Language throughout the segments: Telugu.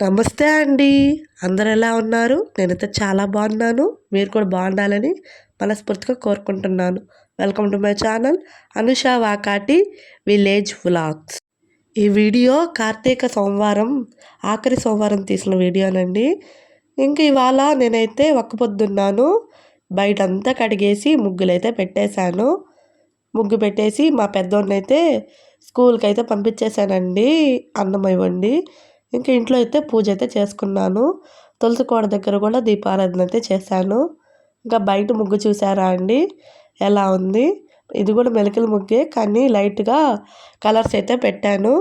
నమస్తే అండి. అందరు ఎలా ఉన్నారు? నేనైతే చాలా బాగున్నాను. మీరు కూడా బాగుండాలని మనస్ఫూర్తిగా కోరుకుంటున్నాను. Welcome to my channel Anusha Vakati village vlogs ఈ వీడియో కార్తీక సోమవారం ఆఖరి సోమవారం తీసిన వీడియోనండి. ఇంక ఇవాళ నేనైతే ఒక్క పొద్దున్నాను. బయటంతా కడిగేసి ముగ్గులు అయితే పెట్టేశాను. ముగ్గు పెట్టేసి మా పెద్దోడిని స్కూల్కి అయితే పంపించేశానండి. అన్నం ఇవ్వండి ఇంకా ఇంట్లో అయితే పూజ అయితే చేసుకున్నాను. తులసి కోడ దగ్గర కూడా దీపారాధన అయితే చేశాను. ఇంకా బయట ముగ్గు చూసారా అండి? ఎలా ఉంది? ఇది కూడా మెలికల ముగ్గే కానీ లైట్గా కలర్స్ అయితే పెట్టాను.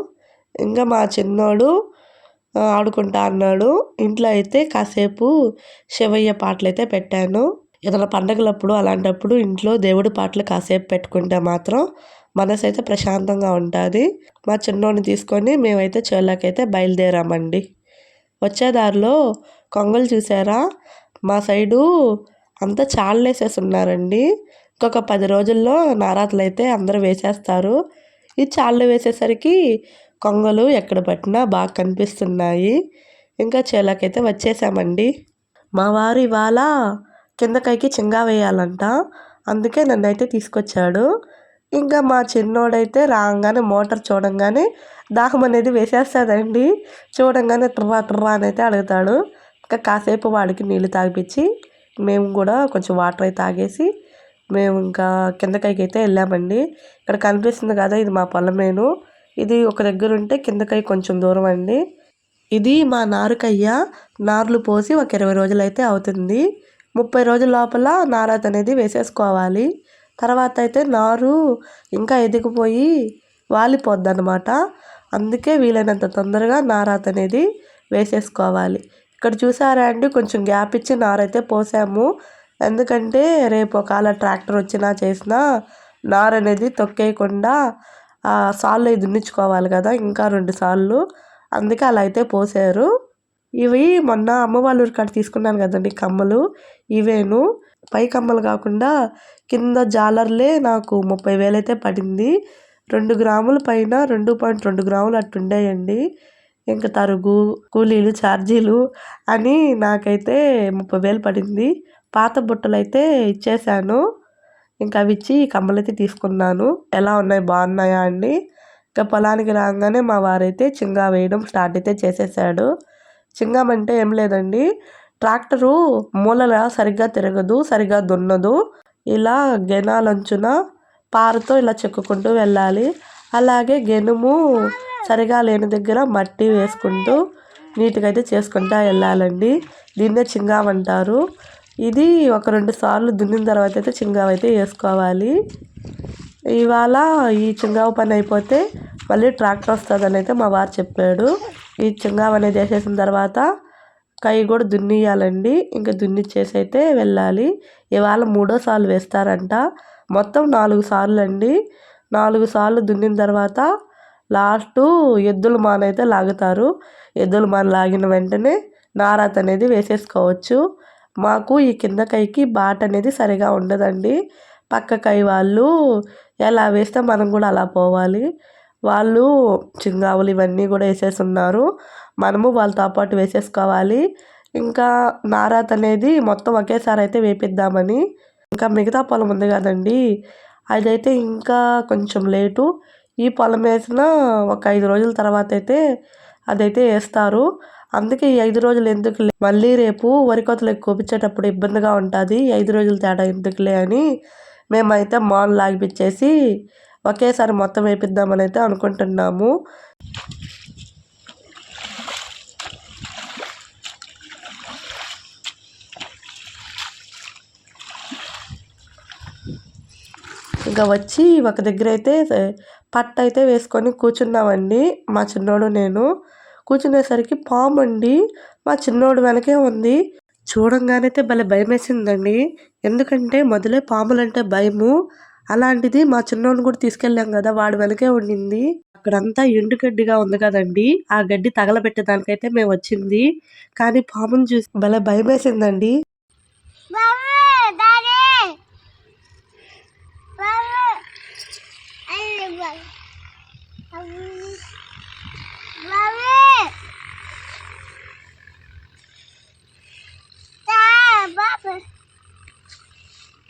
ఇంకా మా చిన్నోడు ఆడుకుంటా అన్నాడు. ఇంట్లో అయితే కాసేపు శివయ్య పాటలు అయితే పెట్టాను. ఏదైనా పండగలప్పుడు అలాంటప్పుడు ఇంట్లో దేవుడి పాటలు కాసేపు పెట్టుకుంటే మాత్రం మనసు అయితే ప్రశాంతంగా ఉంటుంది. మా చిన్నోడిని తీసుకొని మేమైతే చేలోకైతే బయలుదేరామండి. వచ్చే దారిలో కొంగలు చూసారా? మా సైడు అంతా చాళ్ళేసేసి ఉన్నారండి ఇంకొక పది రోజుల్లో నారాతలు అయితే అందరూ వేసేస్తారు. ఈ చాళ్ళు వేసేసరికి కొంగలు ఎక్కడ పట్టినా బాగా కనిపిస్తున్నాయి. ఇంకా చేలకైతే వచ్చేసామండి. మా వారు ఇవాళ కిందకైకి చింగా వేయాలంట. అందుకే నన్ను అయితే తీసుకొచ్చాడు. ఇంకా మా చిన్నోడైతే రాగానే మోటార్ చూడంగానే దాహం అనేది వేసేస్తాడండి. చూడంగానే ట్రవా ట్రవా అని అయితే అడుగుతాడు. ఇంకా కాసేపు వాడికి నీళ్ళు తాగిపించి మేము కూడా కొంచెం వాటర్ అయితే తాగేసి మేము ఇంకా కిందకైకి అయితే వెళ్ళామండి. ఇక్కడ కనిపిస్తుంది కదా ఇది మా పొలమేను. ఇది ఒక దగ్గర ఉంటే కిందకై కొంచెం దూరం అండి. ఇది మా నారుకయ్య నార్లు పోసి ఒక ఇరవై రోజులు అయితే అవుతుంది. ముప్పై రోజుల లోపల నారాత అనేది వేసేసుకోవాలి. తర్వాత అయితే నారు ఇంకా ఎదిగిపోయి వాలిపోద్ది అనమాట అందుకే వీలైనంత తొందరగా నారాత అనేది వేసేసుకోవాలి. ఇక్కడ చూసారా అండి కొంచెం గ్యాప్ ఇచ్చి నారైతే పోసాము. ఎందుకంటే రేపు ఒకవేళ ట్రాక్టర్ వచ్చినా చేసినా నార అనేది తొక్కేయకుండా సాల్లో దున్నించుకోవాలి కదా ఇంకా రెండు సార్లు అందుకే అలా అయితే పోసారు. ఇవి మొన్న అమ్మ వాళ్ళ ఊరికాడ తీసుకున్నాను కదండి కమ్మలు. ఇవేను. పై కమ్మలు కాకుండా కింద జాలర్లే నాకు ముప్పై వేలైతే పడింది. రెండు గ్రాముల పైన రెండు పాయింట్ రెండు గ్రాములు అట్టుండేయండి. ఇంకా తరుగు కూలీలు ఛార్జీలు అని నాకైతే ముప్పై వేలు పడింది. పాత బుట్టలు అయితే ఇచ్చేసాను ఇంకా అవి ఇచ్చి కమ్మలైతే తీసుకున్నాను. ఎలా ఉన్నాయి? బాగున్నాయా అండి? ఇంకా పొలానికి రాగానే మా వారైతే చింగా వేయడం స్టార్ట్ అయితే చేసేసాడు. చింగం అంటే ఏం లేదండి. ట్రాక్టరు మూలల సరిగ్గా తిరగదు సరిగ్గా దున్నదు. ఇలా గెనాలంచున పారతో ఇలా చెక్కుకుంటూ వెళ్ళాలి. అలాగే గెనుము సరిగా లేని దగ్గర మట్టి వేసుకుంటూ నీట్గా అయితే చేసుకుంటూ వెళ్ళాలండి. దీన్నే చింగామంటారు ఇది ఒక రెండు సార్లు దున్నిన తర్వాత అయితే చింగావ్ అయితే వేసుకోవాలి. ఇవాళ ఈ చింగావు పని అయిపోతే మళ్ళీ ట్రాక్టర్ వస్తుందని అయితే మా వారు చెప్పాడు. ఈ చింగావ అనేది వేసేసిన తర్వాత కై కూడా దున్నియాలండి ఇంకా దున్నిచ్చేసి అయితే వెళ్ళాలి. ఇవాళ మూడో సార్లు వేస్తారంట. మొత్తం నాలుగు సార్లు అండి నాలుగు సార్లు దున్నిన తర్వాత లాస్ట్ ఎద్దుల మాన అయితే లాగుతారు. ఎద్దుల మాన లాగిన వెంటనే నారాత్ అనేది వేసేసుకోవచ్చు. మాకు ఈ కింద కైకి బాట అనేది సరిగా ఉండదండి. పక్క కై వాళ్ళు ఎలా వేస్తే మనం కూడా అలా పోవాలి. వాళ్ళు చింగావులు ఇవన్నీ కూడా వేసేసి ఉన్నారు మనము వాళ్ళతో పాటు వేసేసుకోవాలి. ఇంకా నారాత్ అనేది మొత్తం ఒకేసారి అయితే వేపిద్దామని. ఇంకా మిగతా పొలం ఉంది కదండి. అదైతే ఇంకా కొంచెం లేటు. ఈ పొలం వేసిన ఒక ఐదు రోజుల తర్వాత అయితే అదైతే వేస్తారు. అందుకే ఈ ఐదు రోజులు ఎందుకు మళ్ళీ రేపు వరి కోతలకు కోపించేటప్పుడు ఇబ్బందిగా ఉంటుంది. ఐదు రోజుల తేడా ఎందుకులే అని మేమైతే మాల్ లాగిపించేసి ఒకేసారి మొత్తం వేపిద్దామని అయితే అనుకుంటున్నాము. ఇంకా వచ్చి ఒక దగ్గర అయితే పట్ట అయితే వేసుకొని కూర్చున్నామండి మా చిన్నోడు నేను. కూర్చునేసరికి పాము అండి మా చిన్నోడు వెనకే ఉంది. చూడంగానైతే భలే భయం వేసిందండి ఎందుకంటే మొదలే పాములంటే భయము. అలాంటిది మా చిన్నోడిని కూడా తీసుకెళ్ళాం కదా వాడు వెనకే ఉండింది. అక్కడంతా ఎండు గడ్డిగా ఉంది కదండి. ఆ గడ్డి తగలబెట్టేదానికైతే మేము వచ్చింది కానీ పాముని చూసి భలే భయం వేసిందండి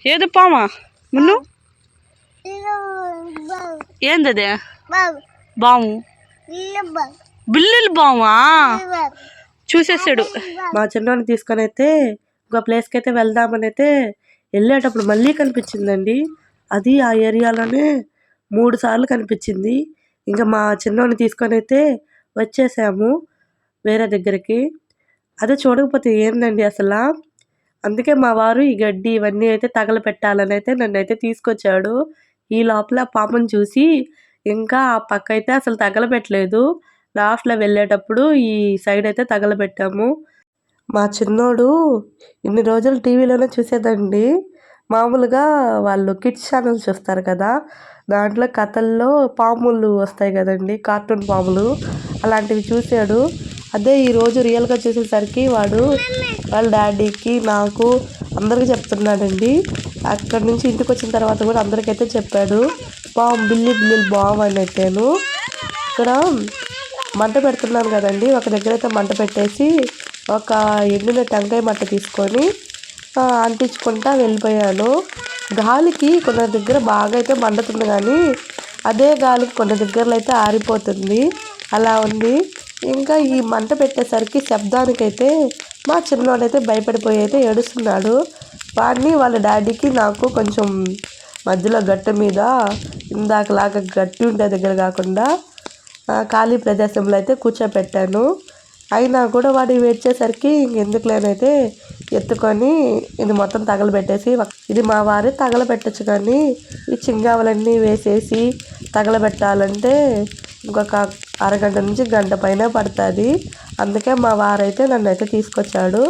ఏది పామా? మున్ను? ఏందది? బాము. బిల్లులు బామా? చూసేసాడు. మా చిన్నోని తీసుకొని అయితే ఒక ప్లేస్కి అయితే వెళ్దామని అయితే వెళ్ళేటప్పుడు మళ్ళీ కనిపించిందండి. అది ఆ ఏరియాలోనే మూడు సార్లు కనిపించింది. ఇంకా మా చిన్నోని తీసుకొని అయితే వచ్చేసాము వేరే దగ్గరికి. అదే చూడకపోతే ఏందండి అసలు? అందుకే మా వారు ఈ గడ్డి ఇవన్నీ అయితే తగలపెట్టాలని అయితే నన్ను అయితే తీసుకొచ్చాడు. ఈ లోపల పాపను చూసి ఇంకా ఆ పక్క అయితే అసలు తగలబెట్టలేదు. లాస్ట్లో వెళ్ళేటప్పుడు ఈ సైడ్ అయితే తగలబెట్టాము. మా చిన్నోడు ఇన్ని రోజులు టీవీలోనే చూసేదండి. మామూలుగా వాళ్ళు కిడ్స్ ఛానల్స్ చూస్తారు కదా దాంట్లో కథల్లో పాములు వస్తాయి కదండి కార్టూన్ పాములు అలాంటివి చూశాడు. అదే ఈరోజు రియల్గా చూసేసరికి వాడు వాళ్ళ డాడీకి నాకు అందరికీ చెప్తున్నాడండి. అక్కడి నుంచి ఇంటికి వచ్చిన తర్వాత కూడా అందరికైతే చెప్పాడు. బామ్ బిల్లి బిల్లి బామ్ అని అయితేను ఇక్కడ మంట పెడుతున్నాను కదండి. ఒక దగ్గర అయితే మంట పెట్టేసి ఒక ఎండిన టెంకాయ మంట తీసుకొని అంటించుకుంటా వెళ్ళిపోయాను. గాలికి కొన్ని దగ్గర బాగా అయితే మండుతుంది కానీ అదే గాలికి కొన్ని దగ్గరలో అయితే ఆరిపోతుంది. అలా ఉంది. ఇంకా ఈ మంట పెట్టేసరికి శబ్దానికైతే మా చిన్నవాడైతే భయపడిపోయి అయితే ఏడుస్తున్నాడు. వాడిని వాళ్ళ డాడీకి నాకు కొంచెం మధ్యలో గట్టు మీద ఇందాకలాగా గట్టి ఉండే దగ్గర కాకుండా ఖాళీ ప్రదేశంలో అయితే కూర్చోపెట్టాను. అయినా కూడా వాడు వేడ్చేసరికి ఇంకెందుకులేనైతే ఎత్తుకొని ఇది మొత్తం తగలబెట్టేసి ఇది మా వారే తగలబెట్టచ్చు కానీ ఈ చింగావలన్నీ వేసేసి తగలబెట్టాలంటే ఇంకొక అరగంట నుంచి గంట పైన పడుతుంది. అందుకే మా వారైతే నన్ను అయితే తీసుకొచ్చాడు.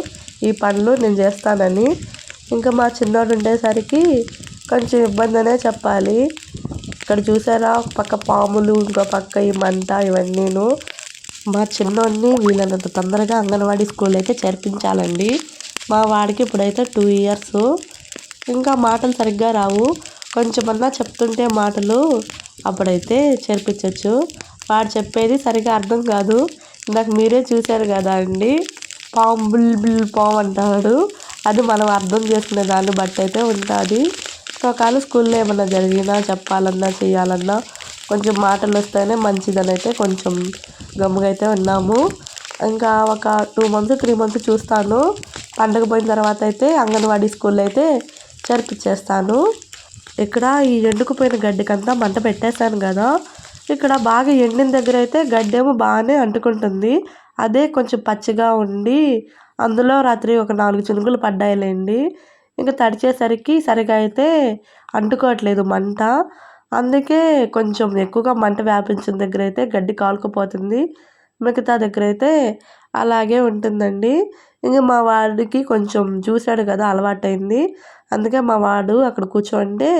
ఈ పనులు నేను చేస్తానని. ఇంకా మా చిన్నోడు ఉండేసరికి కొంచెం ఇబ్బంది అనే చెప్పాలి. ఇక్కడ చూసారా? ఒక పక్క పాములు ఇంకో పక్క ఈ మంట ఇవన్నీను. మా చిన్నోడిని వీళ్ళనంత తొందరగా అంగన్వాడీ స్కూల్ అయితే చేర్పించాలండి. మా వాడికి ఇప్పుడైతే టూ ఇయర్స్ ఇంకా మాటలు సరిగ్గా రావు. కొంచెమన్నా చెప్తుంటే మాటలు అప్పుడైతే చేర్పించవచ్చు వాడు చెప్పేది సరిగ్గా అర్థం కాదు. నాకు మీరే చూశారు కదా అండి. పాము బుల్ బుల్ పాము అంటాడు. అది మనం అర్థం చేసుకునే దాన్ని బట్టి అయితే ఉంటుంది. ఒకవేళ స్కూల్లో ఏమన్నా జరిగినా చెప్పాలన్నా చేయాలన్నా కొంచెం మాటలు వస్తేనే మంచిదని అయితే కొంచెం గమ్ముగా అయితే ఉన్నాము. ఇంకా ఒక టూ మంత్స్ త్రీ మంత్స్ చూస్తాను. పండగ పోయిన తర్వాత అయితే అంగన్వాడీ స్కూల్లో అయితే చేర్పించేస్తాను ఇక్కడ ఈ ఎండుకుపోయిన గడ్డికంతా మంట పెట్టేశాను కదా. ఇక్కడ బాగా ఎండిన దగ్గర అయితే గడ్డేమో బాగానే అంటుకుంటుంది. అదే కొంచెం పచ్చిగా ఉండి అందులో రాత్రి ఒక నాలుగు చినుకులు పడ్డాయిలేండి. ఇంకా తడిచేసరికి సరిగా అయితే అంటుకోవట్లేదు మంట. అందుకే కొంచెం ఎక్కువగా మంట వ్యాపించిన దగ్గర అయితే గడ్డి కాలుకుపోతుంది. మిగతా దగ్గర అయితే అలాగే ఉంటుందండి. ఇంకా మా వాడికి కొంచెం చూశాడు కదా అలవాటైంది. అందుకే మా వాడు అక్కడ కూర్చోంటే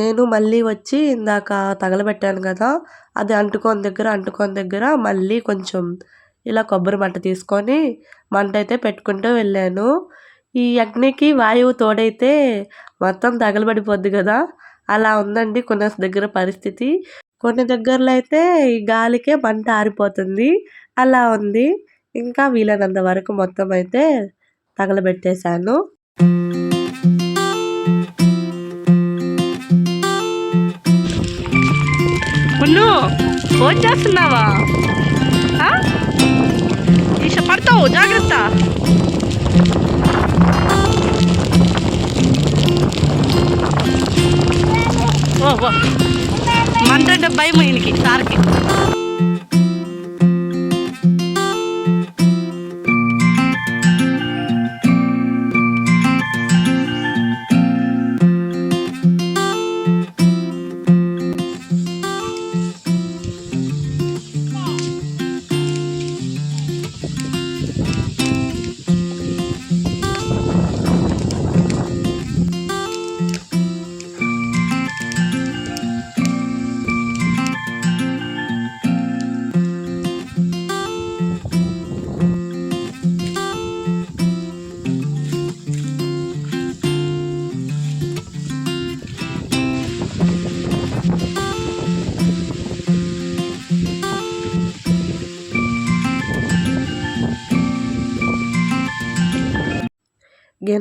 నేను మళ్ళీ వచ్చి ఇందాక తగలబెట్టాను కదా అది అంటుకోని దగ్గర అంటుకోని దగ్గర మళ్ళీ కొంచెం ఇలా కొబ్బరి మంట తీసుకొని మంట అయితే పెట్టుకుంటూ వెళ్ళాను. ఈ అగ్నికి వాయువు తోడైతే మొత్తం తగలబడిపోద్ది కదా అలా ఉందండి కొన్ని దగ్గర పరిస్థితి. కొన్ని దగ్గరలో అయితే ఈ గాలికే మంట ఆరిపోతుంది. అలా ఉంది. ఇంకా వీలైనంత వరకు మొత్తం అయితే తగలబెట్టేశాను. మున్ను ఫోన్ చేస్తున్నావా? ఈష పడతావు జాగ్రత్త. ఓ మంట భయం ఈయనకి సార్కి.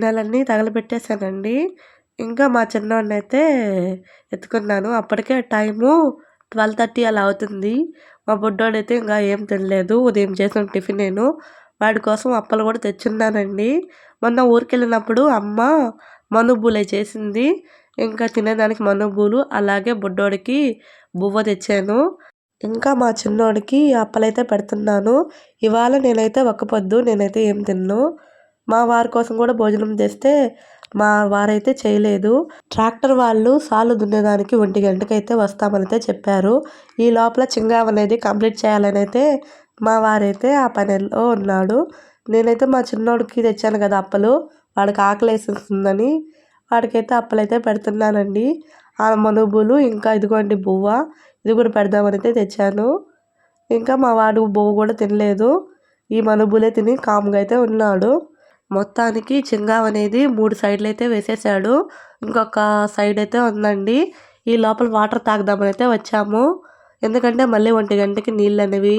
గిన్నెలన్నీ తగలబెట్టేశానండి. ఇంకా మా చిన్నోడిని అయితే ఎత్తుకున్నాను. అప్పటికే టైము ట్వెల్వ్ థర్టీ అలా అవుతుంది. మా బుడ్డోడైతే ఇంకా ఏం తినలేదు. ఉదయం చేసిన టిఫిన్ నేను. వాడి కోసం అప్పలు కూడా తెచ్చున్నానండి. మొన్న ఊరికి వెళ్ళినప్పుడు అమ్మ మనుబూలే చేసింది. ఇంకా తినేదానికి మనుబూలు అలాగే బుడ్డోడికి బువ్వ తెచ్చాను. ఇంకా మా చిన్నోడికి అప్పలైతే పెడుతున్నాను. ఇవాళ నేనైతే ఒక్క పొద్దు నేనైతే ఏం తిన్ను. మా వారి కోసం కూడా భోజనం చేస్తే మా వారైతే చేయలేదు. ట్రాక్టర్ వాళ్ళు సాలు దున్నేదానికి ఒంటి గంటకైతే వస్తామనైతే వస్తామని అయితే చెప్పారు. ఈ లోపల చింగావ్ అనేది కంప్లీట్ చేయాలని అయితే మా వారైతే ఆ పనిలో ఉన్నాడు. నేనైతే మా చిన్నోడికి తెచ్చాను కదా అప్పలు. వాడికి ఆకలి వేసేస్తుందని వాడికైతే అప్పలైతే పెడుతున్నానండి. ఆ మనుబులు ఇంకా ఇదిగోండి బువ్వ ఇది కూడా పెడదామని అయితే తెచ్చాను. ఇంకా మా వాడు బువ్వ కూడా తినలేదు. ఈ మనుబులే తిని కామ్గా అయితే ఉన్నాడు. మొత్తానికి చింగావ్ అనేది మూడు సైడ్లు అయితే వేసేసాడు. ఇంకొక సైడ్ అయితే ఉందండి. ఈ లోపల వాటర్ తాగుదామని అయితే వచ్చాము. ఎందుకంటే మళ్ళీ ఒంటి గంటకి నీళ్ళు అనేవి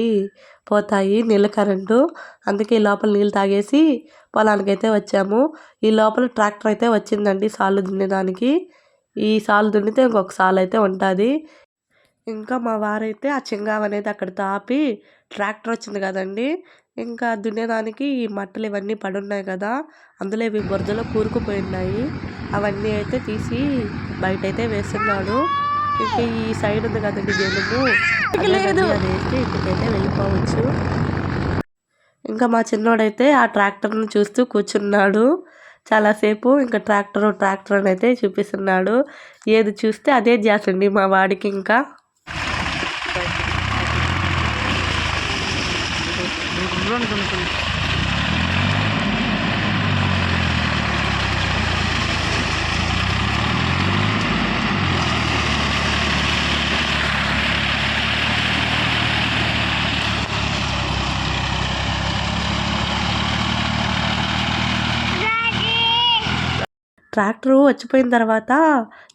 పోతాయి నీళ్ళ కరెంటు అందుకే ఈ లోపల నీళ్ళు తాగేసి పొలానికి అయితే వచ్చాము. ఈ లోపల ట్రాక్టర్ అయితే వచ్చిందండి సాలు దున్నడానికి ఈ సాలు దున్నితే ఇంకొక సాలు అయితే ఉంటుంది. ఇంకా మా వారైతే ఆ చింగావ్ అనేది అక్కడ తాపి ట్రాక్టర్ వచ్చింది కదండి. ఇంకా దున్నేదానికి ఈ మట్టలు ఇవన్నీ పడున్నాయి కదా అందులో ఇవి బురదలో కూరుకుపోయి ఉన్నాయి అవన్నీ అయితే తీసి బయట అయితే వేస్తున్నాడు. ఇంకా ఈ సైడ్ ఉంది కదండి గెలుము అదే అది వేస్తే ఇంటికైతే వెళ్ళిపోవచ్చు. ఇంకా మా చిన్నోడైతే ఆ ట్రాక్టర్ను చూస్తూ కూర్చున్నాడు. చాలాసేపు ఇంకా ట్రాక్టర్ ట్రాక్టర్ అని అయితే చూపిస్తున్నాడు. ఏది చూస్తే అదే చేసండి మా వాడికి ఇంకా. ట్రాక్టరు వచ్చిపోయిన తర్వాత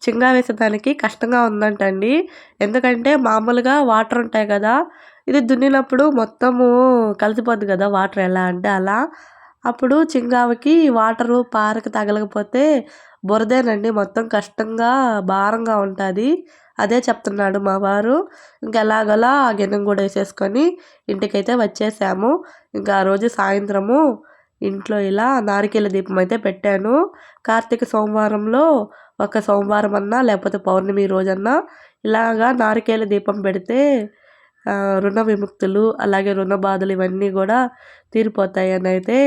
చింగా వేసేదానికి కష్టంగా ఉందంటండి. ఎందుకంటే మామూలుగా వాటర్ ఉంటాయి కదా ఇది దున్నినప్పుడు మొత్తము కలిసిపోద్ది కదా వాటర్ ఎలా అంటే అలా. అప్పుడు చింగావకి వాటరు పారకు తగలకపోతే బురదేనండి మొత్తం కష్టంగా భారంగా ఉంటుంది. అదే చెప్తున్నాడు మా వారు. ఇంకా ఎలాగలా ఆ గిన్నెం కూడా వేసేసుకొని ఇంటికైతే వచ్చేసాము. ఇంకా ఆ రోజు సాయంత్రము ఇంట్లో ఇలా నారికేల దీపం అయితే పెట్టాను. కార్తీక సోమవారంలో ఒక సోమవారం అన్నా లేకపోతే పౌర్ణమి రోజన్నా ఇలాగా నారికేల దీపం పెడితే రుణ విముక్తులు అలాగే రుణ బాధలు ఇవన్నీ కూడా తీరిపోతాయి అని అయితే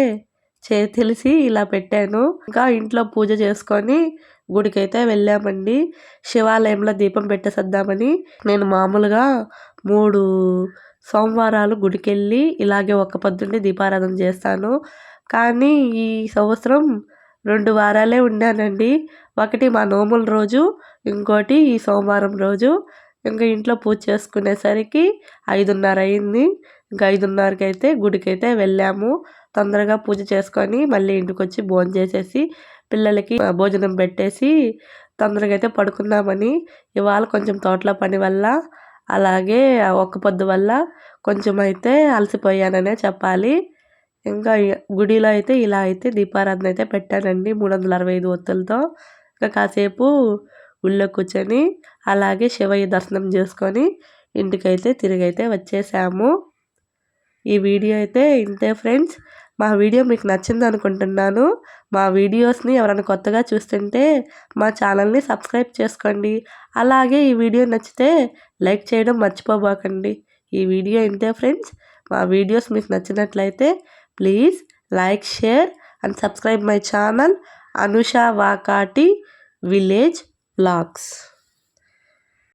చే తెలిసి ఇలా పెట్టాను. ఇంకా ఇంట్లో పూజ చేసుకొని గుడికైతే వెళ్ళామండి. శివాలయంలో దీపం పెట్టేసేద్దామని నేను మామూలుగా మూడు సోమవారాలు గుడికి వెళ్ళి ఇలాగే ఒక్క పొద్దున్నే దీపారాధన చేస్తాను. కానీ ఈ సంవత్సరం రెండు వారాలే ఉన్నానండి ఒకటి మా నోముల రోజు ఇంకోటి ఈ సోమవారం రోజు. ఇంకా ఇంట్లో పూజ చేసుకునేసరికి ఐదున్నర అయింది. ఇంకా ఐదున్నరకి అయితే గుడికి అయితే వెళ్ళాము. తొందరగా పూజ చేసుకొని మళ్ళీ ఇంటికి వచ్చి భోజనం చేసేసి పిల్లలకి భోజనం పెట్టేసి తొందరగా అయితే పడుకుందామని ఇవాళ కొంచెం తోటలో పని వల్ల అలాగే ఒక్క పొద్దు వల్ల కొంచెం అయితే అలసిపోయాననే చెప్పాలి. ఇంకా గుడిలో అయితే ఇలా అయితే దీపారాధన అయితే పెట్టానండి మూడు వందల అరవై ఐదు ఒత్తులతో. ఇంకా కాసేపు గుళ్ళో కూర్చొని అలాగే శివయ్య దర్శనం చేసుకొని ఇంటికైతే తిరిగి అయితే వచ్చేసాము. ఈ వీడియో అయితే ఇంతే ఫ్రెండ్స్. మా వీడియో మీకు నచ్చింది అనుకుంటున్నాను. మా వీడియోస్ని ఎవరైనా కొత్తగా చూస్తుంటే మా ఛానల్ని సబ్స్క్రైబ్ చేసుకోండి. అలాగే ఈ వీడియో నచ్చితే లైక్ చేయడం మర్చిపోబోకండి. ఈ వీడియో ఇంతే ఫ్రెండ్స్. మా వీడియోస్ మీకు నచ్చినట్లయితే please like share and subscribe my channel Anusha Vakati village vlogs